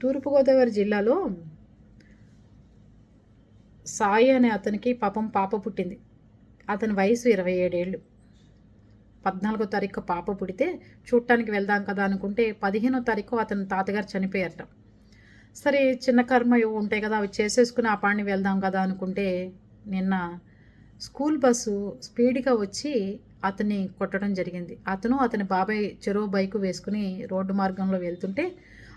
తూర్పుగోదావరి జిల్లాలో సాయి అనే అతనికి పాపం పాప పుట్టింది. అతని వయసు ఇరవై ఏడేళ్ళు. పద్నాలుగో తారీఖు పాప పుడితే చూడటానికి వెళ్దాం కదా అనుకుంటే పదిహేనో తారీఖు అతని తాతగారు చనిపోయారట. సరే చిన్న కర్మ ఇవి ఉంటాయి కదా అవి చేసేసుకుని ఆ పాడిని వెళ్దాం కదా అనుకుంటే నిన్న స్కూల్ బస్సు స్పీడ్గా వచ్చి అతన్ని కొట్టడం జరిగింది. అతను అతని బాబాయ్ చెరువు బైకు వేసుకుని రోడ్డు మార్గంలో వెళ్తుంటే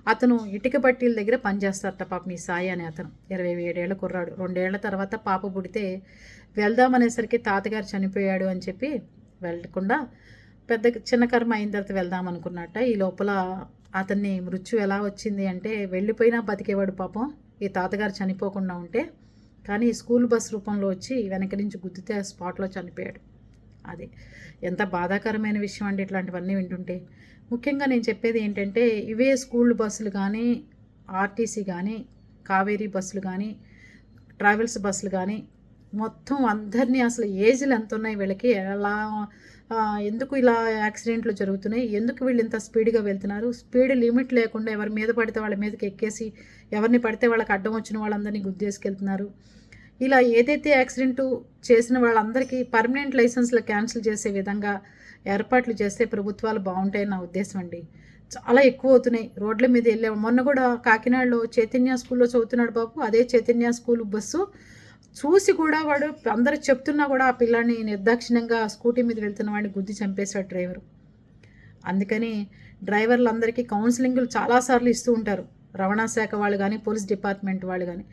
అతను ఇటుక పట్టీల దగ్గర పనిచేస్తారట పాప మీ సాయి అనే అతను. ఇరవై ఏడేళ్ళ కుర్రాడు. రెండేళ్ళ తర్వాత పాప పుడితే వెళ్దామనేసరికి తాతగారు చనిపోయాడు అని చెప్పి వెళ్ళకుండా పెద్ద చిన్న కర్మ అయిన తర్వాత వెళ్దాం అనుకున్నట్ట. ఈ లోపల అతన్ని మృత్యు ఎలా వచ్చింది అంటే వెళ్ళిపోయినా బతికేవాడు పాపం. ఈ తాతగారు చనిపోకుండా ఉంటే కానీ స్కూల్ బస్ రూపంలో వచ్చి వెనక నుంచి గుద్దితే ఆ స్పాట్లో చనిపోయాడు. అది. ఎంత బాధాకరమైన విషయం అండి ఇట్లాంటివన్నీ వింటుంటే. ముఖ్యంగా నేను చెప్పేది ఏంటంటే ఇవే స్కూల్ బస్సులు కానీ ఆర్టీసీ కానీ కావేరీ బస్సులు కానీ ట్రావెల్స్ బస్సులు కానీ మొత్తం అందరినీ అసలు ఏజ్లు ఎంత ఉన్నాయి వీళ్ళకి? ఎలా ఎందుకు ఇలా యాక్సిడెంట్లు జరుగుతున్నాయి? ఎందుకు వీళ్ళు ఇంత స్పీడ్గా వెళ్తున్నారు? స్పీడ్ లిమిట్ లేకుండా ఎవరి మీద పడితే వాళ్ళ మీదకి ఎక్కేసి ఎవరిని పడితే వాళ్ళకి అడ్డం వచ్చిన వాళ్ళందరినీ గుద్దేసుకెళ్తున్నారు. ఇలా ఏదైతే యాక్సిడెంట్ చేసిన వాళ్ళందరికీ పర్మనెంట్ లైసెన్స్లు క్యాన్సిల్ చేసే విధంగా ఏర్పాట్లు చేస్తే ప్రభుత్వాలు బాగుంటాయని నా ఉద్దేశం అండి. చాలా ఎక్కువ అవుతున్నాయి. రోడ్ల మీద వెళ్ళే మొన్న కూడా కాకినాడలో చైతన్య స్కూల్లో చదువుతున్నాడు బాబు. అదే చైతన్య స్కూల్ బస్సు. చూసి కూడా వాడు అందరు చెప్తున్నా కూడా ఆ పిల్లాన్ని నిర్దాక్షిణ్యంగా స్కూటీ మీద వెళ్తున్న వాడిని గుద్ది చంపేశాడు డ్రైవరు. అందుకని డ్రైవర్లందరికీ కౌన్సిలింగ్లు చాలాసార్లు ఇస్తూ ఉంటారు. రవాణా శాఖ వాళ్ళు కానీ పోలీస్ డిపార్ట్మెంట్ వాళ్ళు కానీ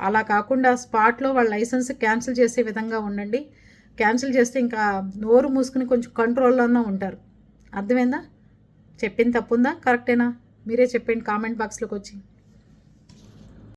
అలా కాకుండా స్పాట్లో వాళ్ళ లైసెన్స్ క్యాన్సిల్ చేసే విధంగా ఉండండి. క్యాన్సిల్ చేస్తే ఇంకా నోరు మూసుకుని కొంచెం కంట్రోల్లోనే ఉంటారు. అర్థమైందా? చెప్పింది తప్పుందా? కరెక్టేనా? మీరే చెప్పండి కామెంట్ బాక్స్లోకి వచ్చి.